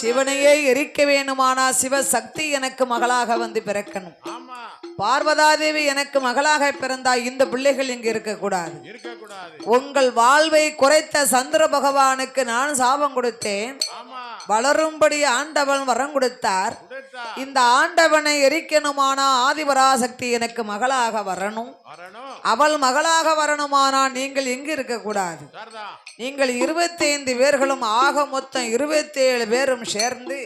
சிவனையே எரிக்க வேணுமானா சிவசக்தி எனக்கு மகளாக வந்து பிறக்கணும். பார்வதாதேவி எனக்கு மகளாக பிறந்தா இந்த பிள்ளைகள் இங்க இருக்கக்கூடாது உங்கள் வாழ்வை குறைத்த சந்திர பகவானுக்கு நான் சாபம் கொடுத்தேன். வளரும்படி ஆண்டவன் வரம் கொடுத்தார். கொடுத்தா இந்த ஆண்டவனை எரிக்கணுமானா ஆதிபராசக்தி எனக்கு மகளாக வரணும். அவள் மகளாக வரணுமானா நீங்கள் எங்க இருக்கக்கூடாது. சரிதான் நீங்கள் இருபத்தைந்து பேர்களும் ஆக மொத்தம் இருபத்தேழு பேரும் சேர்ந்து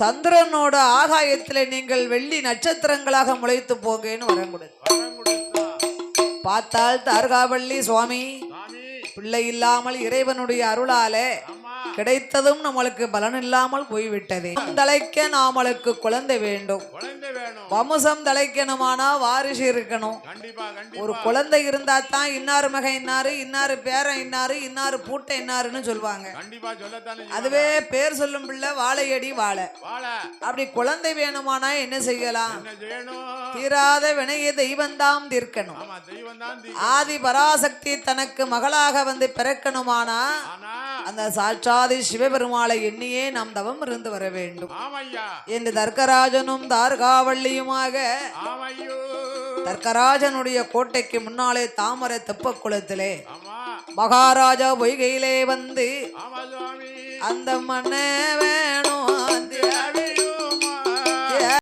சந்திரனோட ஆகாயத்தில் நீங்கள் வெள்ளி நட்சத்திரங்களாக முளைத்து போங்கன்னு வரம் கொடுத்தா. பார்த்தால் தார்காவள்ளி சுவாமி பிள்ளை இல்லாமல் இறைவனுடைய அருளாலே கிடைத்ததும் நம்மளுக்கு பலன் இல்லாமல் போய்விட்டது தலைக்க நாமளுக்கு குழந்தை வேண்டும். வம்சம் தலைக்கணுமானா வாரிசு இருக்கணும். ஒரு குழந்தை இருந்தா தான் இன்னாரு மகன் இன்னாரு இன்னாரு பேரன் இன்னாரு இன்னாரு பூட்டை இன்னாருன்னு சொல்லுவாங்க. அதுவே பேர் சொல்லும் பிள்ளை வாழையடி வாழை. அப்படி குழந்தை வேணுமானா என்ன செய்யலாம்? தீராத வினையை தெய்வந்தாம் தீர்க்கணும். ஆதி பராசக்தி தனக்கு மகளாக வந்து பிறக்கணுமானா? அந்த சாட்சாதி சிவபெருமாளை எண்ணியே நாம் தவம் இருந்து வர வேண்டும். என்று தர்க்கராஜனும் தார்காவள்ளியுமாக ஆமையோ. தர்க்கராஜனுடைய கோட்டைக்கு முன்னாலே தாமரை தெப்ப குளத்திலே மகாராஜா பொய்கையிலே வந்து அந்த மண்ணே வேணும்.